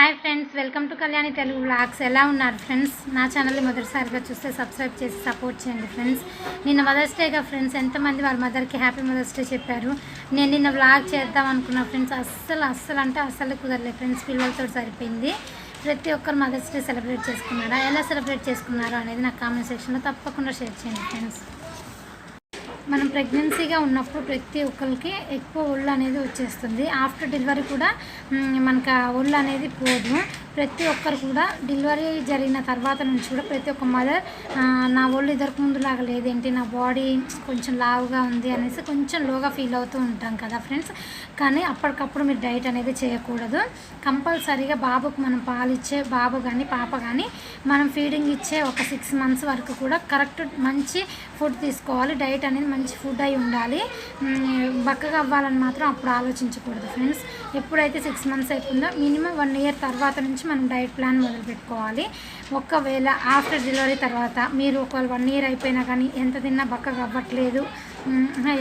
Hi friends welcome to Kalyani Telugu blogs ఎలా ఉన్నారు friends? నా ఛానల్ని మొదటిసారిగా చూస్తే సబ్స్క్రైబ్ చేసి సపోర్ట్ చేయండి ఫ్రెండ్స్. నిన్న మదర్స్ డేగా ఫ్రెండ్స్ ఎంతమంది వాళ్ళ మదర్కి హ్యాపీ మదర్స్ డే చెప్పారు. నేను నిన్న బ్లాగ్ చేద్దాం అనుకున్నా ఫ్రెండ్స్. అస్సలు అస్సలు అంటే అస్సలు కుదరలేదు ఫ్రెండ్స్ పిల్లలతో సరిపోయింది. ప్రతి ఒక్కరు మదర్స్ డే సెలబ్రేట్ చేసుకున్నారా? ఎలా సెలబ్రేట్ చేసుకున్నారా అనేది నాకు కామెంట్ సెక్షన్లో తప్పకుండా షేర్ చేయండి ఫ్రెండ్స్. మనం ప్రెగ్నెన్సీగా ఉన్నప్పుడు ప్రతి ఒక్కరికి ఎక్కువ ఒళ్ళు అనేది వచ్చేస్తుంది. ఆఫ్టర్ డెలివరీ కూడా మనకు ఆ ఒళ్ళు అనేది పోదు. ప్రతి ఒక్కరు కూడా డెలివరీ జరిగిన తర్వాత నుంచి కూడా ప్రతి ఒక్క మదర్ నా ఒళ్ళు ఇద్దరికి ముందులాగా లేదేంటి నా బాడీ కొంచెం లావుగా ఉంది అనేసి కొంచెం లోగా ఫీల్ అవుతూ ఉంటాం కదా ఫ్రెండ్స్. కానీ అప్పటికప్పుడు మీరు డైట్ అనేది చేయకూడదు. కంపల్సరీగా బాబుకు మనం పాలు ఇచ్చే బాబు కానీ పాప కానీ మనం ఫీడింగ్ ఇచ్చే ఒక సిక్స్ మంత్స్ వరకు కూడా కరెక్ట్ మంచి ఫుడ్ తీసుకోవాలి. డైట్ అనేది మంచి ఫుడ్ అయి ఉండాలి. బక్కగా అవ్వాలని మాత్రం అప్పుడు ఆలోచించకూడదు ఫ్రెండ్స్. ఎప్పుడైతే సిక్స్ మంత్స్ అయిపోయిందో మినిమం వన్ ఇయర్ తర్వాత నుంచి మనం డైట్ ప్లాన్ మొదలు పెట్టుకోవాలి. ఒకవేళ ఆఫ్టర్ డెలివరీ తర్వాత మీరు ఒకవేళ వన్ ఇయర్ అయిపోయినా కానీ ఎంత తిన్నా బక్కగా అవ్వట్లేదు.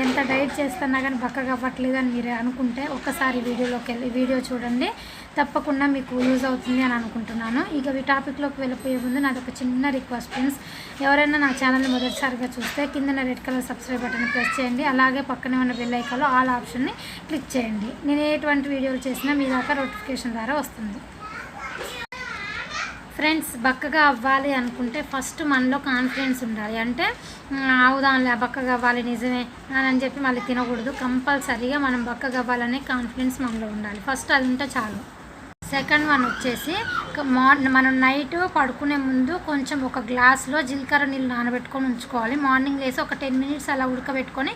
ఎంత డైట్ చేస్తున్నా కానీ బక్కగా అవ్వట్లేదు అని మీరు అనుకుంటే ఒక్కసారి వీడియోలోకి వెళ్ళి వీడియో చూడండి. తప్పకుండా మీకు యూజ్ అవుతుంది అని అనుకుంటున్నాను. ఇక ఈ టాపిక్లోకి వెళ్ళిపోయే ముందు నాది ఒక చిన్న రిక్వెస్ట్ ఫ్రెండ్స్ ఎవరైనా నా ఛానల్ని మొదటిసారిగా చూస్తే కింద red colour subscribe button press చేయండి. అలాగే పక్కనే ఉన్న బెల్ ఆల్ ఆప్షన్ని క్లిక్ చేయండి. నేను ఎటువంటి వీడియోలు చేసినా మీ దాకా నోటిఫికేషన్ ద్వారా వస్తుంది. ఫ్రెండ్స్ బక్కగా అవ్వాలి అనుకుంటే ఫస్ట్ మనలో కాన్ఫిడెన్స్ ఉండాలి. అంటే అవుదాంలే బక్కగా అవ్వాలి నిజమే అని అని చెప్పి మళ్ళీ తినకూడదు. కంపల్సరీగా మనం బక్కగా అవ్వాలనే కాన్ఫిడెన్స్ మనలో ఉండాలి. ఫస్ట్ అది ఉంటే చాలు. సెకండ్ వన్ వచ్చేసి మార్నింగ్ మనం నైట్ పడుకునే ముందు కొంచెం ఒక గ్లాస్లో జీలకర్ర నీళ్ళు నానబెట్టుకొని ఉంచుకోవాలి. మార్నింగ్ లేసి ఒక టెన్ మినిట్స్ అలా ఉడకబెట్టుకొని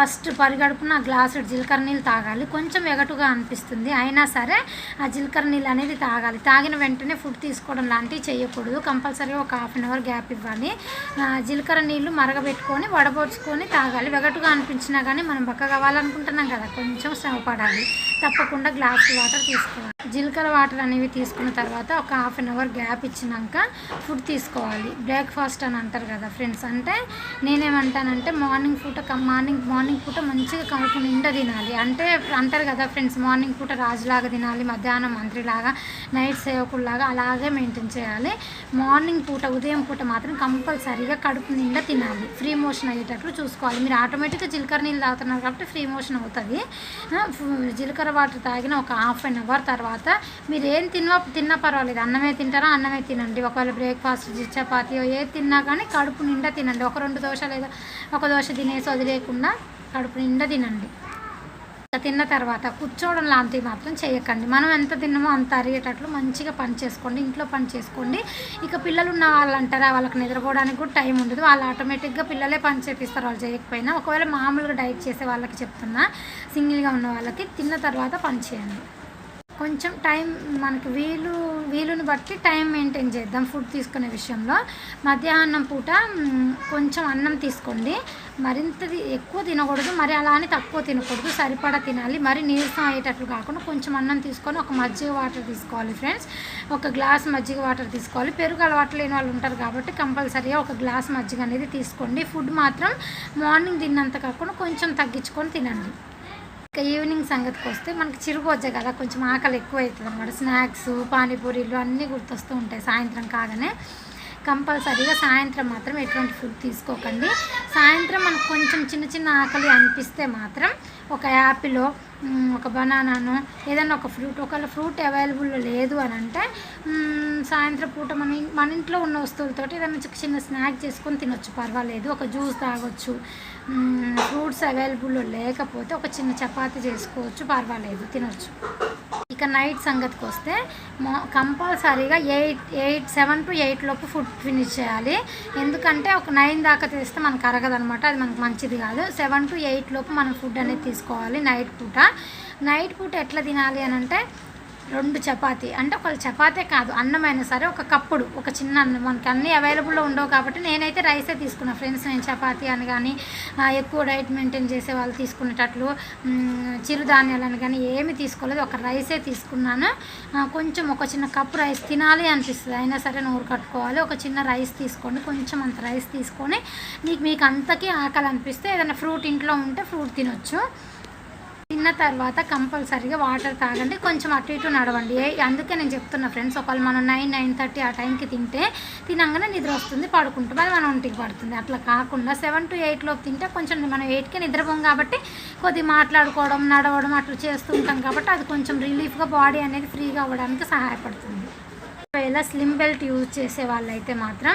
ఫస్ట్ పరిగడుపున ఆ గ్లాసు జీలకర్ర నీళ్ళు తాగాలి. కొంచెం ఎగటుగా అనిపిస్తుంది. అయినా సరే ఆ జీలకర్ర నీళ్ళు అనేది తాగాలి. తాగిన వెంటనే ఫుడ్ తీసుకోవడం లాంటివి చేయకూడదు. కంపల్సరీగా ఒక హాఫ్ అన్ అవర్ గ్యాప్ ఇవ్వాలి. ఆ, జీలకర్ర నీళ్ళు మరగబెట్టుకొని వడబోచుకొని తాగాలి. వెగటుగా అనిపించినా కానీ మనం బక్క కావాలనుకుంటున్నాం కదా కొంచెం శ్రమపడాలి. తప్పకుండా గ్లాస్ వాటర్ తీసుకోవాలి. జీలకర్ర వాటర్ అనేవి తీసుకున్న తర్వాత ఒక హాఫ్ అన్ అవర్ గ్యాప్ ఇచ్చినాక ఫుడ్ తీసుకోవాలి. బ్రేక్ఫాస్ట్ అని అంటారు కదా ఫ్రెండ్స్. అంటే నేనేమంటానంటే మార్నింగ్ పూట మార్నింగ్ మార్నింగ్ పూట మంచిగా కడుపు నిండా తినాలి. అంటే అంటారు కదా ఫ్రెండ్స్ మార్నింగ్ పూట రాజులాగా తినాలి మధ్యాహ్నం మంత్రిలాగా నైట్ సేవకుల్లాగా అలాగే మెయింటైన్ చేయాలి. మార్నింగ్ పూట ఉదయం పూట మాత్రం కంపల్సరీగా కడుపు నిండా తినాలి. ఫ్రీ మోషన్ అయ్యేటట్లు చూసుకోవాలి. మీరు ఆటోమేటిక్గా జీలకర్ర నీళ్ళు తాగుతున్నారు కాబట్టి ఫ్రీ మోషన్ అవుతుంది. జీలకర్ర వాటర్ తాగిన ఒక హాఫ్ అన్ అవర్ తర్వాత మీరు ఏం తిన్నా తిన్నా పర్వాలేదు. అన్నమే తింటారా అన్నమే తినండి. ఒకవేళ బ్రేక్ఫాస్ట్ చపాతీ ఏది తిన్నా కానీ కడుపు నిండా తినండి. ఒక రెండు దోశ లేదా ఒక దోశ తినేసి వదిలేయకుండా కడుపు నిండా తినండి. తిన్న తర్వాత కూర్చోవడం లాంటివి మాత్రం చేయకండి. మనం ఎంత తిన్నామో అంత అరిగేటట్లు మంచిగా పని చేసుకోండి. ఇంట్లో పని చేసుకోండి. ఇక పిల్లలు ఉన్న వాళ్ళు అంటారా వాళ్ళకి నిద్రపోవడానికి కూడా టైం ఉండదు. వాళ్ళు ఆటోమేటిక్గా పిల్లలే పని చేపిస్తారు. వాళ్ళు చేయకపోయినా ఒకవేళ మామూలుగా డైట్ చేసే వాళ్ళకి చెప్తున్నా సింగిల్గా ఉన్న వాళ్ళకి తిన్న తర్వాత పని చేయండి. కొంచెం టైం మనకి వీలు వీలుని బట్టి టైం మెయింటైన్ చేద్దాం ఫుడ్ తీసుకునే విషయంలో. మధ్యాహ్నం పూట కొంచెం అన్నం తీసుకోండి. మరింత ఎక్కువ తినకూడదు మరి అలా అని తక్కువ తినకూడదు. సరిపడా తినాలి. మరి నీరసం అయ్యేటట్లు కాకుండా కొంచెం అన్నం తీసుకొని ఒక మజ్జిగ వాటర్ తీసుకోవాలి ఫ్రెండ్స్. ఒక గ్లాస్ మజ్జిగ వాటర్ తీసుకోవాలి. పెరుగు అలవాటు లేని వాళ్ళు ఉంటారు కాబట్టి కంపల్సరీగా ఒక గ్లాస్ మజ్జిగ అనేది తీసుకోండి. ఫుడ్ మాత్రం మార్నింగ్ తిన్నంత కాకుండా కొంచెం తగ్గించుకొని తినండి. ఇక ఈవినింగ్ సంగతికి వస్తే మనకి చిరుగొజ్జ కదా కొంచెం ఆకలి ఎక్కువ అవుతుంది అనమాట స్నాక్స్ పానీపూరీలు అన్నీ గుర్తొస్తూ ఉంటాయి సాయంత్రం కాగానే. కంపల్సరీగా సాయంత్రం మాత్రం ఎటువంటి ఫుడ్ తీసుకోకండి. సాయంత్రం మనకు కొంచెం చిన్న చిన్న ఆకలి అనిపిస్తే మాత్రం ఒక యాపిలో ఒక బనానాను ఏదైనా ఒక ఫ్రూట్ ఒకవేళ ఫ్రూట్ అవైలబుల్లో లేదు అని అంటే సాయంత్రం పూట మన మన ఇంట్లో ఉన్న వస్తువులతోటి ఏదైనా చిన్న స్నాక్ చేసుకొని తినొచ్చు పర్వాలేదు. ఒక జ్యూస్ తాగొచ్చు ఫ్రూట్స్ అవైలబుల్లో లేకపోతే ఒక చిన్న చపాతీ చేసుకోవచ్చు పర్వాలేదు తినొచ్చు. ఇక నైట్ సంగతికి వస్తే కంపల్సరీగా eight eight seven to eight లోపు ఫుడ్ ఫినిష్ చేయాలి. ఎందుకంటే ఒక నైన్ దాకా తీస్తే మనకు అరగదనమాట అది మనకు మంచిది కాదు. సెవెన్ టు ఎయిట్ లోపు మనం ఫుడ్ అనేది తీసుకోవాలి నైట్ పూట. నైట్ పూట ఎట్లా తినాలి అని అంటే రెండు చపాతీ. అంటే ఒక చపాతే కాదు అన్నమైనా సరే ఒక కప్పుడు ఒక చిన్న అన్నం. మనకి అన్నీ అవైలబుల్లో ఉండవు కాబట్టి నేనైతే రైసే తీసుకున్నాను ఫ్రెండ్స్ నేను చపాతీ అని కానీ ఎక్కువ డైట్ మెయింటైన్ చేసే వాళ్ళు తీసుకునేటట్లు చిరుధాన్యాలను కానీ ఏమి తీసుకోలేదు. ఒక రైసే తీసుకున్నాను. కొంచెం ఒక చిన్న కప్పు రైస్ తినాలి అనిపిస్తుంది. అయినా సరే నోరు కట్టుకోవాలి. ఒక చిన్న రైస్ తీసుకోండి. కొంచెం అంత రైస్ తీసుకొని మీకు మీకు అంతకీ ఆకలి అనిపిస్తే ఏదైనా ఫ్రూట్ ఇంట్లో ఉంటే ఫ్రూట్ తినొచ్చు. తిన్న తర్వాత కంపల్సరీగా వాటర్ తాగండి. కొంచెం అటు ఇటు నడవండి. ఏ- అందుకే నేను చెప్తున్నా ఫ్రెండ్స్ ఒకవేళ మనం నైన్ నైన్ థర్టీ ఆ టైంకి తింటే తినంగానే నిద్ర వస్తుంది పడుకుంటాం అది మన ఒంటికి పడుతుంది. అట్లా కాకుండా సెవెన్ టు ఎయిట్లోపు తింటే కొంచెం మనం ఎయిట్కి నిద్రపోం కాబట్టి కొద్దిగా మాట్లాడుకోవడం నడవడం అట్లా చేస్తూ ఉంటాం కాబట్టి అది కొంచెం రిలీఫ్గా బాడీ అనేది ఫ్రీగా అవ్వడానికి సహాయపడుతుంది. ఒకవేళ స్లిమ్ బెల్ట్ యూజ్ చేసే వాళ్ళైతే మాత్రం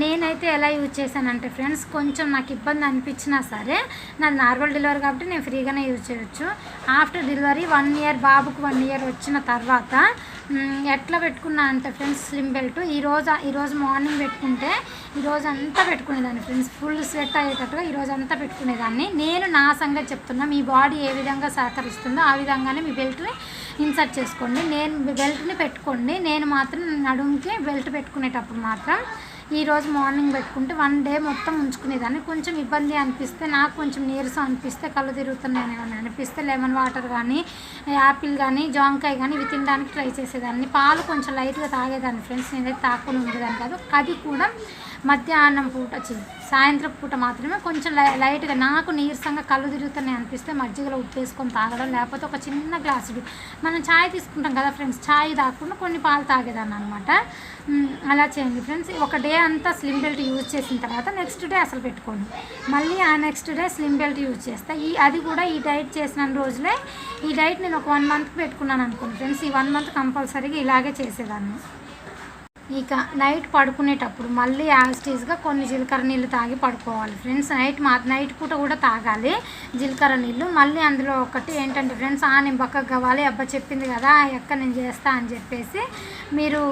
నేనైతే ఎలా యూజ్ చేశానంటే ఫ్రెండ్స్ కొంచెం నాకు ఇబ్బంది అనిపించినా సరే నాది నార్మల్ డెలివరీ కాబట్టి నేను ఫ్రీగానే యూజ్ చేయొచ్చు. ఆఫ్టర్ డెలివరీ వన్ ఇయర్ బాబుకు వన్ ఇయర్ వచ్చిన తర్వాత ఎట్లా పెట్టుకున్నా అంటే ఫ్రెండ్స్ స్లిమ్ బెల్ట్ ఈరోజు ఈరోజు మార్నింగ్ పెట్టుకుంటే ఈరోజు అంతా పెట్టుకునేదాన్ని ఫ్రెండ్స్ ఫుల్ స్వెట్ అయ్యేటట్టుగా ఈరోజు అంతా పెట్టుకునేదాన్ని. నేను నా సంగతి చెప్తున్నా మీ బాడీ ఏ విధంగా సహకరిస్తుందో ఆ విధంగానే మీ బెల్ట్ని ఇన్సర్ట్ చేసుకోండి. నేను బెల్ట్ని పెట్టుకోండి. నేను మాత్రం నడుముకి బెల్ట్ పెట్టుకునేటప్పుడు మాత్రం ఈరోజు మార్నింగ్ పెట్టుకుంటే వన్ డే మొత్తం ఉంచుకునేదాన్ని. కొంచెం ఇబ్బంది అనిపిస్తే నాకు కొంచెం నీరసం అనిపిస్తే కళ్ళు తిరుగుతున్నాయని ఏమైనా అనిపిస్తే లెమన్ వాటర్ కానీ యాపిల్ కానీ జాంకాయ కానీ ఇవి తినడానికి ట్రై చేసేదాన్ని. పాలు కొంచెం లైట్గా తాగేదాన్ని ఫ్రెండ్స్. నేనైతే తాకుండా ఉండేదాన్ని కాదు. అది కూడా మధ్యాహ్నం పూట చి సాయంత్రం పూట మాత్రమే కొంచెం లై లైట్గా నాకు నీరసంగా కళ్ళు తిరుగుతున్నాయి అనిపిస్తే మజ్జిగలో ఉప్పేసుకొని తాగడం లేకపోతే ఒక చిన్న గ్లాసుడు మనం ఛాయ్ తీసుకుంటాం కదా ఫ్రెండ్స్ ఛాయ్ తాగకుండా కొన్ని పాలు తాగేదాన్ని అనమాట అలా చేయండి ఫ్రెండ్స్. ఒక డే అంతా స్లిమ్ బెల్ట్ యూజ్ చేసిన తర్వాత నెక్స్ట్ డే అసలు పెట్టుకోండి. మళ్ళీ ఆ next day slim belt use చేస్తా. ఈ అది కూడా ఈ డైట్ చేసిన రోజులే ఈ డైట్ నేను ఒక వన్ మంత్కి పెట్టుకున్నాను అనుకోండి ఫ్రెండ్స్. ఈ వన్ మంత్ కంపల్సరీగా ఇలాగే చేసేదాన్ని. ఇక నైట్ పడుకునేటప్పుడు మళ్ళీ యాస్టీస్గా కొన్ని జీలకర్ర నీళ్ళు తాగి పడుకోవాలి. ఫ్రెండ్స్ నైట్ మా నైట్ పూట కూడా తాగాలి జీలకర్ర నీళ్ళు. మళ్ళీ అందులో ఒకటి ఏంటంటే ఫ్రెండ్స్ ఆ నేను పక్కకు కావాలి అబ్బా చెప్పింది కదా ఎక్కడ ఎక్క నేను చేస్తా అని చెప్పేసి మీరు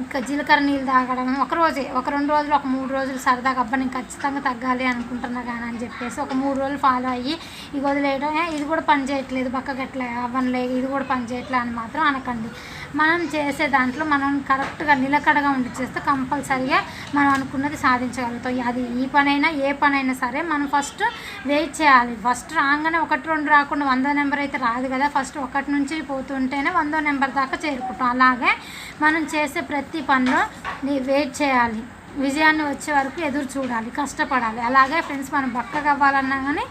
ఇంకా జీలకర్ర నీళ్ళు తాగడం ఒక రోజే ఒక రెండు రోజులు ఒక మూడు రోజులు సరదాగా అబ్బా నేను ఖచ్చితంగా తగ్గాలి అనుకుంటున్నా కానీ అని చెప్పేసి ఒక మూడు రోజులు ఫాలో అయ్యి ఇది వదిలేయడం ఇది కూడా పని చేయట్లేదు ఎట్లా అవ్వనులే ఇది కూడా పని చేయట్లే అని మాత్రం అనకండి. మనం చేసే దాంట్లో మనం కరెక్ట్గా నిలకడగా ఉండి చేస్తే కంపల్సరిగా మనం అనుకున్నది సాధించగలుగుతాం. అది ఈ పనైనా ఏ పనైనా సరే మనం ఫస్ట్ వెయిట్ చేయాలి. ఫస్ట్ రాగానే ఒకటి రెండు రాకుండా వందో నెంబర్ అయితే రాదు కదా. ఫస్ట్ ఒకటి నుంచి పోతుంటేనే వందో నెంబర్ దాకా చేరుకుంటాం. అలాగే మనం చేసే ప్రతి పనిలో వెయిట్ చేయాలి. విజయాన్ని వచ్చే వరకు ఎదురు చూడాలి కష్టపడాలి. అలాగే ఫ్రెండ్స్ మనం బక్కగా అవ్వాలన్నా కానీ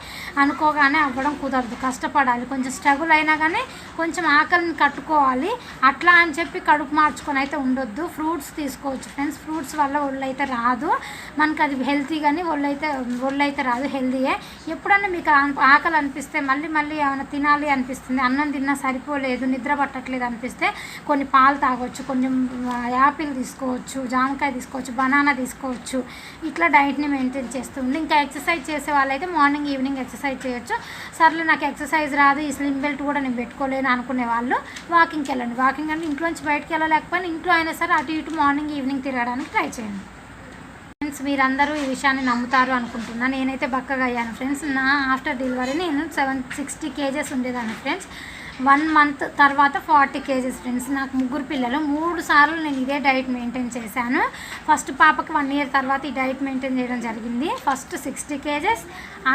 అనుకోగానే అవ్వడం కుదరదు. కష్టపడాలి కొంచెం స్ట్రగుల్ అయినా కానీ కొంచెం ఆకలిని కట్టుకోవాలి. అట్లా అని చెప్పి కడుపు మార్చుకొని అయితే ఉండొద్దు. ఫ్రూట్స్ తీసుకోవచ్చు ఫ్రెండ్స్ ఫ్రూట్స్ వల్ల ఒళ్ళు అయితే రాదు. మనకి అది హెల్తీ కానీ ఒళ్ళు అయితే ఒళ్ళు అయితే రాదు హెల్తీయే ఎప్పుడన్నా మీకు ఆకలి అనిపిస్తే మళ్ళీ మళ్ళీ ఏమైనా తినాలి అనిపిస్తుంది అన్నం తిన్నా సరిపోలేదు నిద్ర పట్టట్లేదు అనిపిస్తే కొన్ని పాలు తాగొచ్చు కొంచెం యాపిల్ తీసుకోవచ్చు జామకాయ తీసుకోవచ్చు బనానా తీసుకోవచ్చు. ఇట్లా డైట్ని మెయింటైన్ చేస్తుంది ఇంకా ఎక్సర్సైజ్ చేసే వాళ్ళైతే మార్నింగ్ ఈవినింగ్ ఎక్సర్సైజ్ చేయొచ్చు. సర్లే నాకు ఎక్సర్సైజ్ రాదు ఈ స్లిమ్ బెల్ట్ కూడా నేను పెట్టుకోలేను అనుకునే వాళ్ళు వాకింగ్కి వెళ్ళండి. వాకింగ్ అంటే ఇంట్లోంచి బయటకు వెళ్ళలేకపోయినా ఇంట్లో అయినా సరే అటు ఇటు మార్నింగ్ ఈవినింగ్ తిరగడానికి ట్రై చేయండి. ఫ్రెండ్స్ మీరందరూ ఈ విషయాన్ని నమ్ముతారు అనుకుంటున్నా. నేనైతే బక్కగా అయ్యాను. ఫ్రెండ్స్ నా ఆఫ్టర్ డెలివరీ నేను సెవెన్ సిక్స్టీ కేజెస్ ఉండేదాన్ని ఫ్రెండ్స్. వన్ మంత్ తర్వాత ఫార్టీ కేజీస్ ఫ్రెండ్స్. నాకు ముగ్గురు పిల్లలు. మూడు సార్లు నేను ఇదే డైట్ మెయింటైన్ చేశాను. ఫస్ట్ పాపకి వన్ ఇయర్ తర్వాత ఈ డైట్ మెయింటైన్ చేయడం జరిగింది. First sixty kgs.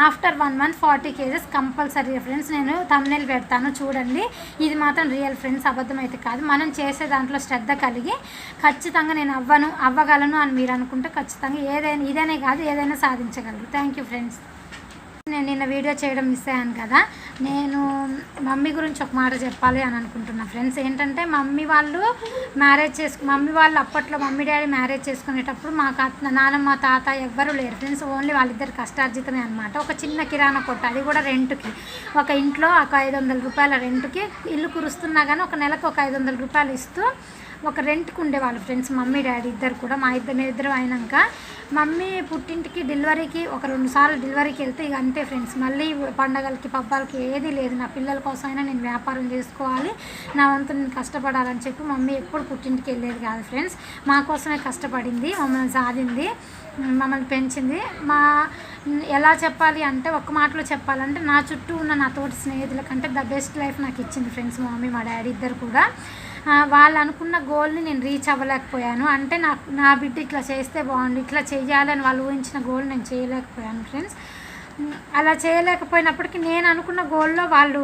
After one month forty kgs compulsory friends. నేను తమ్నెల్ పెడతాను. చూడండి. ఇది మాత్రం రియల్ ఫ్రెండ్స్. అబద్ధం అయితే కాదు. మనం చేసే దాంట్లో శ్రద్ధ కలిగి ఖచ్చితంగా నేను అవ్వను అవ్వగలను అని మీరు అనుకుంటే ఖచ్చితంగా ఏదైనా ఇదనే కాదు ఏదైనా సాధించగలరు థ్యాంక్ యూ ఫ్రెండ్స్ నేను నిన్న వీడియో చేయడం మిస్ అయ్యాను కదా. నేను మమ్మీ గురించి ఒక మాట చెప్పాలి అని అనుకుంటున్నా ఫ్రెండ్స్. ఏంటంటే మమ్మీ వాళ్ళు మ్యారేజ్ చేసుకు మమ్మీ వాళ్ళు అప్పట్లో మమ్మీ డాడీ మ్యారేజ్ చేసుకునేటప్పుడు మా అత్త నానమ్మ తాత ఎవ్వరూ లేరు. ఫ్రెండ్స్ ఓన్లీ వాళ్ళిద్దరు కష్టార్జితమే అనమాట ఒక చిన్న కిరాణా కొట్ట అది కూడా రెంట్కి. ఒక ఇంట్లో ఒక ఐదు వందల రూపాయల రెంట్కి ఇల్లు కురుస్తున్నా కానీ ఒక నెలకు ఒక ఐదు వందల రూపాయలు ఇస్తూ ఒక రెంట్కి ఉండేవాళ్ళు ఫ్రెండ్స్ మమ్మీ డాడీ ఇద్దరు కూడా. మా ఇద్దరు మేము ఇద్దరు అయినాక మమ్మీ పుట్టింటికి డెలివరీకి ఒక రెండు సార్లు డెలివరీకి వెళ్తే ఇక అంతే ఫ్రెండ్స్. మళ్ళీ పండగలకి పబ్బాలకి ఏది లేదు. నా పిల్లల కోసం అయినా నేను వ్యాపారం చేసుకోవాలి. నా వంతు నేను కష్టపడాలని చెప్పి మమ్మీ ఎప్పుడు పుట్టింటికి వెళ్ళేది కాదు ఫ్రెండ్స్. మా కోసమే కష్టపడింది మమ్మల్ని సాధింది మమ్మల్ని పెంచింది. మా ఎలా చెప్పాలి అంటే ఒక్క మాటలో చెప్పాలంటే నా చుట్టూ ఉన్న నా తోటి స్నేహితుల కంటే ద బెస్ట్ లైఫ్ నాకు ఇచ్చింది ఫ్రెండ్స్ మా మమ్మీ మా డాడీ ఇద్దరు కూడా. వాళ్ళు అనుకున్న గోల్ని నేను రీచ్ అవ్వలేకపోయాను. అంటే నాకు నా బిడ్డ ఇట్లా చేస్తే బాగుండు ఇట్లా చేయాలని వాళ్ళు ఊహించిన గోల్ నేను చేయలేకపోయాను ఫ్రెండ్స్. అలా చేయలేకపోయినప్పటికీ నేను అనుకున్న గోల్లో వాళ్ళు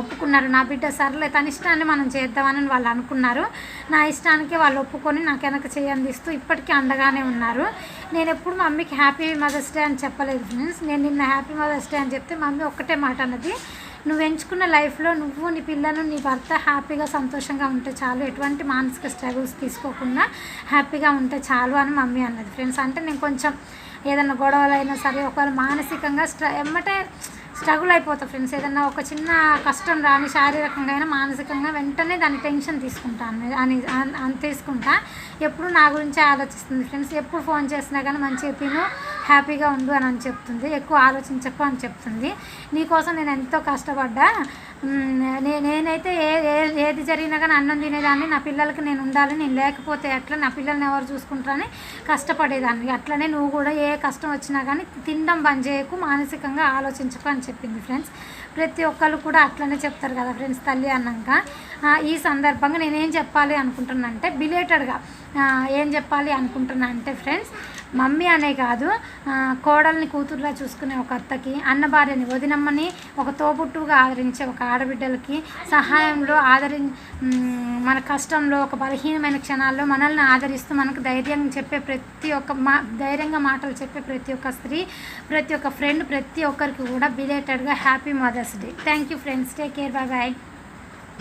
ఒప్పుకున్నారు. నా బిడ్డ సర్లే తన ఇష్టాన్ని మనం చేద్దామని వాళ్ళు అనుకున్నారు. నా ఇష్టానికి వాళ్ళు ఒప్పుకొని నాకు వెనక చేయందిస్తూ ఇప్పటికీ అండగానే ఉన్నారు. నేను ఎప్పుడు మమ్మీకి హ్యాపీ మదర్స్ డే అని చెప్పలేదు ఫ్రెండ్స్. నేను నిన్న హ్యాపీ మదర్స్ డే అని చెప్తే మమ్మీ ఒక్కటే మాట అన్నది. నువ్వు ఎంచుకున్న లైఫ్లో నువ్వు నీ పిల్లలు నీ భర్త హ్యాపీగా సంతోషంగా ఉంటే చాలు. ఎటువంటి మానసిక స్ట్రగుల్స్ తీసుకోకుండా హ్యాపీగా ఉంటే చాలు అని మమ్మీ అన్నది ఫ్రెండ్స్. అంటే నేను కొంచెం ఏదైనా గొడవలు అయినా సరే ఒకవేళ మానసికంగా స్ట్ర ఎమ్మటే స్ట్రగుల్ అయిపోతా ఫ్రెండ్స్. ఏదన్నా ఒక చిన్న కష్టం రాని శారీరకంగా అయినా మానసికంగా వెంటనే దాని టెన్షన్ తీసుకుంటాను అని అన్- అని తీసుకుంటా ఎప్పుడు నా గురించే ఆలోచిస్తుంది ఫ్రెండ్స్. ఎప్పుడు ఫోన్ చేసినా కానీ మంచి చెప్పిను హ్యాపీగా ఉండు అని అని చెప్తుంది ఎక్కువ ఆలోచించకు అని చెప్తుంది. నీకోసం నేను ఎంతో కష్టపడ్డా. నే నేనైతే ఏ ఏది జరిగినా కానీ అన్నం తినేదాన్ని నా పిల్లలకి నేను ఉండాలి నేను లేకపోతే ఎట్లా నా పిల్లల్ని ఎవరు చూసుకుంటారని కష్టపడేదాన్ని. అట్లనే నువ్వు కూడా ఏ కష్టం వచ్చినా కానీ తినడం బంద్ చేయకు మానసికంగా ఆలోచించకు అని చెప్పింది ఫ్రెండ్స్. ప్రతి ఒక్కరు కూడా అట్లనే చెప్తారు కదా ఫ్రెండ్స్ తల్లి అన్నాక. ఈ సందర్భంగా నేనేం చెప్పాలి అనుకుంటున్నానంటే బిలేటెడ్గా ఏం చెప్పాలి అనుకుంటున్నా అంటే ఫ్రెండ్స్ మమ్మీ అనే కాదు కోడల్ని కూతురులా చూసుకునే ఒక అత్తకి అన్న భార్యని వదినమ్మని ఒక తోబుట్టుగా ఆదరించే ఒక ఆడబిడ్డలకి సహాయంలో ఆదరి మన కష్టంలో ఒక బలహీనమైన క్షణాల్లో మనల్ని ఆదరిస్తూ మనకు ధైర్యం చెప్పే ప్రతి ఒక్క మా ధైర్యంగా మాటలు చెప్పే ప్రతి ఒక్క స్త్రీ ప్రతి ఒక్క ఫ్రెండ్ ప్రతి ఒక్కరికి కూడా బిలేటెడ్గా happy mother's day thank you friends take care bye bye